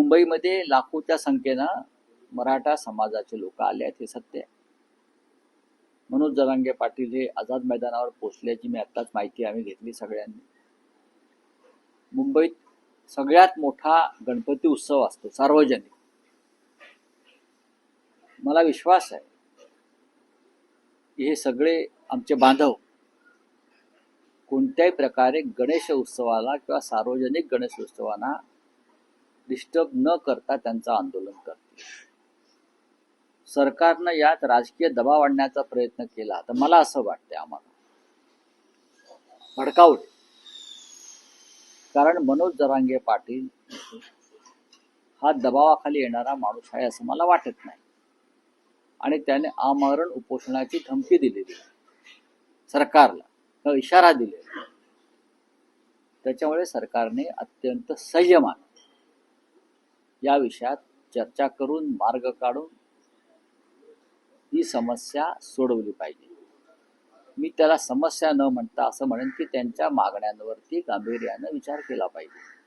मुंबईमध्ये लाखोच्या संख्येनं मराठा समाजाचे लोक आले आहेत हे सत्य आहे. मनोज जरांगे पाटील हे आझाद मैदानावर पोचल्याची मी आत्ताच माहिती आम्ही घेतली सगळ्यांनी. मुंबईत सगळ्यात मोठा गणपती उत्सव असतो सार्वजनिक. मला विश्वास आहे की हे सगळे आमचे बांधव कोणत्याही प्रकारे गणेश उत्सवाला किंवा सार्वजनिक गणेश उत्सवांना डिस्टर्ब न करता त्यांचं आंदोलन करते सरकारनं यात राजकीय दबाव आणण्याचा प्रयत्न केला. तर मला असं वाटतंय आम्हाला. भडकावले कारण मनोज जरांगे पाटील हा दबावाखाली येणारा माणूस आहे असं मला वाटत नाही. आणि त्याने आमरण उपोषणाची धमकी दिलेली सरकारला. इशारा दिलेला त्याच्यामुळे सरकारने अत्यंत संयमाने या विषयात चर्चा करून मार्ग काढून ही समस्या सोडवली पाहिजे. मी त्याला समस्या न म्हणता असं म्हणेन की त्यांच्या मागण्यांवरती गांभीर्यानं विचार केला पाहिजे.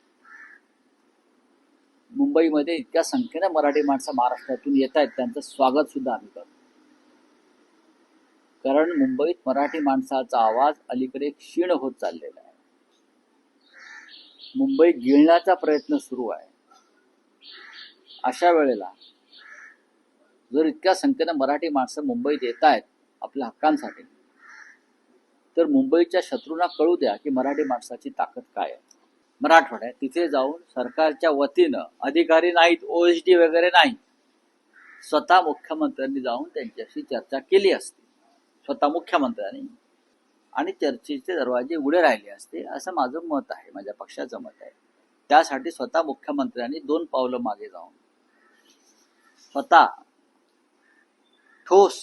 मुंबईमध्ये इतक्या संख्येनं मराठी माणसं महाराष्ट्रातून येत आहेत त्यांचं स्वागत सुद्धा आम्ही करतो. कारण मुंबईत मराठी माणसाचा आवाज अलीकडे क्षीण होत चाललेला आहे. मुंबई गिळण्याचा प्रयत्न सुरू आहे. अशा वेळेला जर इतक्या संख्येनं मराठी माणसं मुंबईत येत आहेत आपल्या हक्कांसाठी तर मुंबईच्या शत्रूंना कळू द्या की मराठी माणसाची ताकद काय आहे. मराठवाड्यात तिथे जाऊन सरकारच्या वतीनं अधिकारी नाहीत ओ एच डी वगैरे नाही स्वतः मुख्यमंत्र्यांनी जाऊन त्यांच्याशी चर्चा केली असती. स्वतः मुख्यमंत्र्यांनी. आणि चर्चेचे दरवाजे उडे राहिले असते असं माझं मत आहे माझ्या पक्षाचं मत आहे. त्यासाठी स्वतः मुख्यमंत्र्यांनी दोन पावलं मागे जाऊन स्वतः ठोस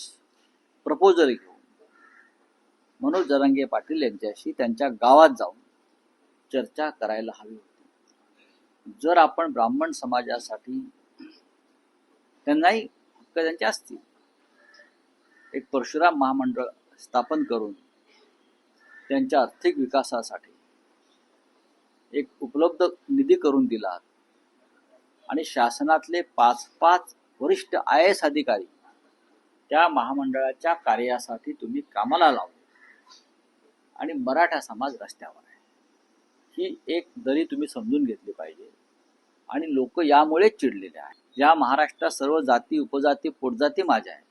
प्रपोजल घेऊन मनोज जरांगे पाटील यांच्याशी त्यांच्या गावात जाऊन चर्चा करायला हवी होती. जर आपण ब्राह्मण समाजासाठी त्यांनाही हक्क त्यांचे असतील. एक परशुराम महामंडळ स्थापन करून त्यांच्या आर्थिक विकासासाठी एक उपलब्ध निधी करून दिला आणि शासनातले पाच पाच वरिष्ठ आय एस अधिकारी त्या महामंडळाच्या कार्यासाठी तुम्ही कामाला लावले. आणि मराठा समाज रस्त्यावर आहे. ही एक दरी तुम्ही समजून घेतली पाहिजे. आणि लोक यामुळेच चिडलेले आहेत. या महाराष्ट्रात सर्व जाती उपजाती पोटजाती माझ्या आहेत.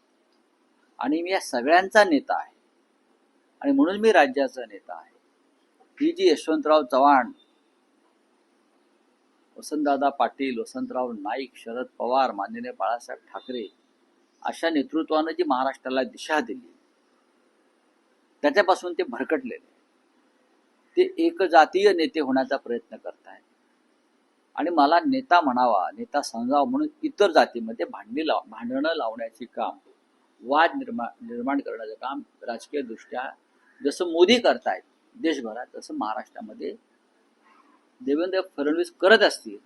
आणि मी या सगळ्यांचा नेता आहे. आणि म्हणून मी राज्याचा नेता आहे. ही जी. यशवंतराव चव्हाण वसंतदादा पाटील वसंतराव नाईक शरद पवार माननीय बाळासाहेब ठाकरे अशा नेतृत्वानं जी महाराष्ट्राला दिशा दिली. त्याच्यापासून ते भरकटलेले. ते एकजातीय नेते होण्याचा प्रयत्न करतायत. आणि मला नेता म्हणावा नेता समजावा म्हणून इतर जातीमध्ये भांडणी लाव भांडणं लावण्याचे काम वाद निर्माण निर्माण करण्याचं काम राजकीय दृष्ट्या जसं मोदी करतायत देशभरात तसं महाराष्ट्रामध्ये देवेंद्र फडणवीस करत असतील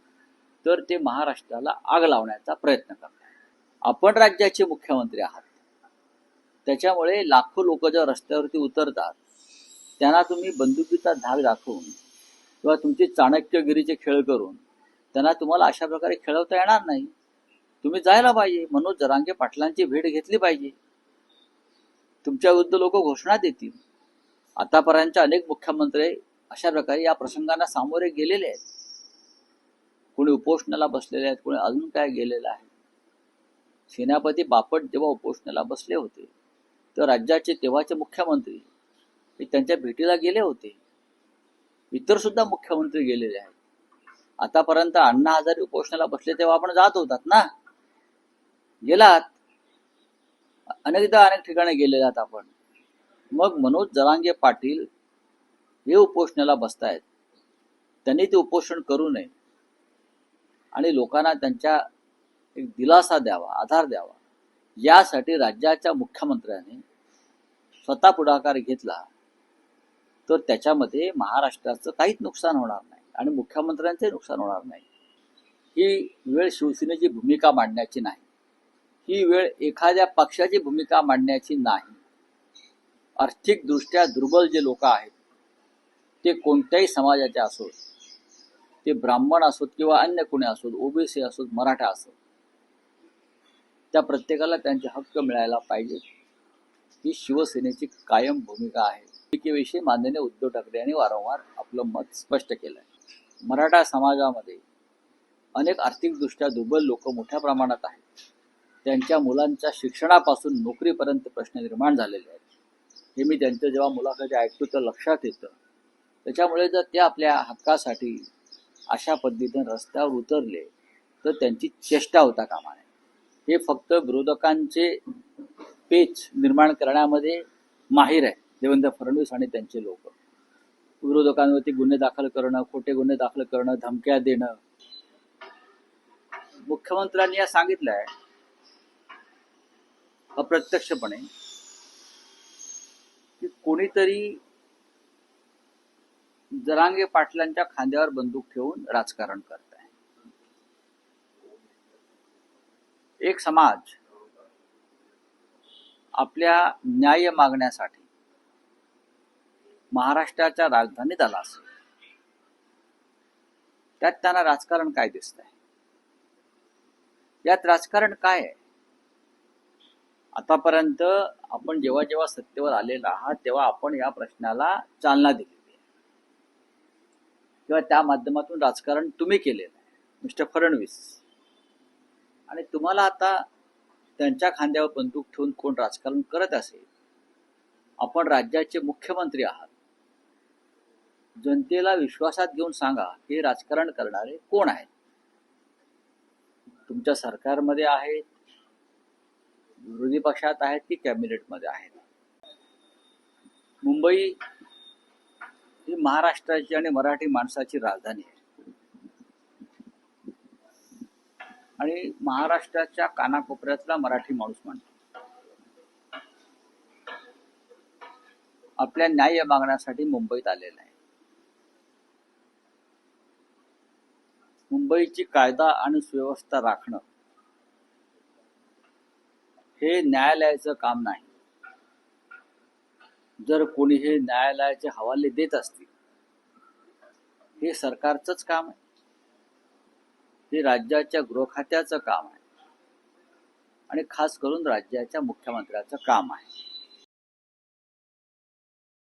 तर ते महाराष्ट्राला आग लावण्याचा प्रयत्न करतात. आपण राज्याचे मुख्यमंत्री आहात. त्याच्यामुळे लाखो लोक जेव्हा रस्त्यावरती उतरतात त्यांना तुम्ही बंदुकीचा धाक दाखवून किंवा तुमची चाणक्यगिरीचे खेळ करून त्यांना तुम्हाला अशा प्रकारे खेळवता येणार नाही. तुम्ही जायला पाहिजे. मनोज जरांगे पाटलांची भेट घेतली पाहिजे. तुमच्याविरुद्ध लोक घोषणा देतील. आतापर्यंतचे अनेक मुख्यमंत्री अशा प्रकारे या प्रसंगांना सामोरे गेलेले आहेत. कोणी उपोषणाला बसलेले आहेत कोणी अजून काय गेलेलं आहे. सेनापती बापट जेव्हा उपोषणाला बसले होते तर राज्याचे तेव्हाचे मुख्यमंत्री हे त्यांच्या भेटीला गेले होते. इतर सुद्धा मुख्यमंत्री गेलेले आहेत. आतापर्यंत अण्णा हजारे उपोषणाला बसले तेव्हा आपण जात होतात ना? गेलात. अनेकदा अनेक ठिकाणी गेलेले आहात आपण. मग मनोज जरांगे पाटील हे उपोषणाला बसतायत. त्यांनी ते उपोषण करू नये. आणि लोकांना त्यांच्या एक दिलासा द्यावा आधार द्यावा. यासाठी राज्याच्या मुख्यमंत्र्यांनी स्वतः पुढाकार घेतला तर त्याच्यामध्ये महाराष्ट्राचं काहीच नुकसान होणार नाही आणि मुख्यमंत्र्यांचंही नुकसान होणार नाही. ही वेळ शिवसेनेची भूमिका मांडण्याची नाही. ही वेळ एखाद्या पक्षाची भूमिका मांडण्याची नाही. आर्थिकदृष्ट्या दुर्बल जे लोक आहेत ते कोणत्याही समाजाचे असोत ते ब्राह्मण असोत किंवा अन्य कोणी असोत ओबीसी असोत मराठा असोत त्या प्रत्येकाला त्यांचे हक्क मिळायला पाहिजे. ही शिवसेनेची कायम भूमिका आहे. भूमिकेविषयी माननीय उद्धव ठाकरे यांनी वारंवार आपलं मत स्पष्ट केलं आहे मराठा समाजामध्ये अनेक आर्थिकदृष्ट्या दुर्बल लोक मोठ्या प्रमाणात आहेत. त्यांच्या मुलांच्या शिक्षणापासून नोकरीपर्यंत प्रश्न निर्माण झालेले आहेत. हे मी त्यांचं जेव्हा मुलाखती ऐकतो तर लक्षात येतं त्याच्यामुळे जर ते आपल्या हक्कासाठी अशा पद्धतीने रस्त्यावर उतरले तर त्यांची चेष्टा होता कामा नये हे फक्त विरोधकांचे पेच निर्माण करण्यामध्ये माहीर आहे देवेंद्र फडणवीस आणि त्यांचे लोक. विरोधकांवरती गुन्हे दाखल करणं खोटे गुन्हे दाखल करणं धमक्या देणं. मुख्यमंत्र्यांनी या सांगितलं आहे अप्रत्यक्षपणे की कोणीतरी जरांगे पाटलांच्या खांद्यावर बंदूक ठेवून राजकारण करत आहे एक समाज आपल्या न्याय मागण्यासाठी महाराष्ट्राच्या राजधानीत आला असेल. त्यात त्यांना राजकारण काय दिसत आहे यात राजकारण काय आहे? आतापर्यंत आपण जेव्हा जेव्हा सत्तेवर आलेला आहात तेव्हा आपण या प्रश्नाला चालना दिली. किंवा त्या माध्यमातून राजकारण तुम्ही केलेलं आहे. मिस्टर फडणवीस. आणि तुम्हाला आता त्यांच्या खांद्यावर बंदूक ठेवून कोण राजकारण करत असेल? आपण राज्याचे मुख्यमंत्री आहात. जनतेला विश्वासात घेऊन सांगा हे राजकारण करणारे कोण आहेत? तुमच्या सरकारमध्ये आहेत विरोधी पक्षात आहेत की कॅबिनेटमध्ये आहेत? मुंबई ही महाराष्ट्राची आणि मराठी माणसाची राजधानी आहे. आणि महाराष्ट्राच्या कानाकोपऱ्यातला मराठी माणूस म्हणतो आपल्या न्याय मागण्यासाठी मुंबईत आलेला आहे. मुंबईची कायदा आणि सुव्यवस्था राखणं हे न्यायालयाचं काम नाही. जर कोणी हे न्यायालयाचे हवाले देत असतील हे सरकारचंच काम आहे. हे राज्याच्या गृहखात्याचं काम आहे. आणि खास करून राज्याच्या मुख्यमंत्र्याचं काम आहे.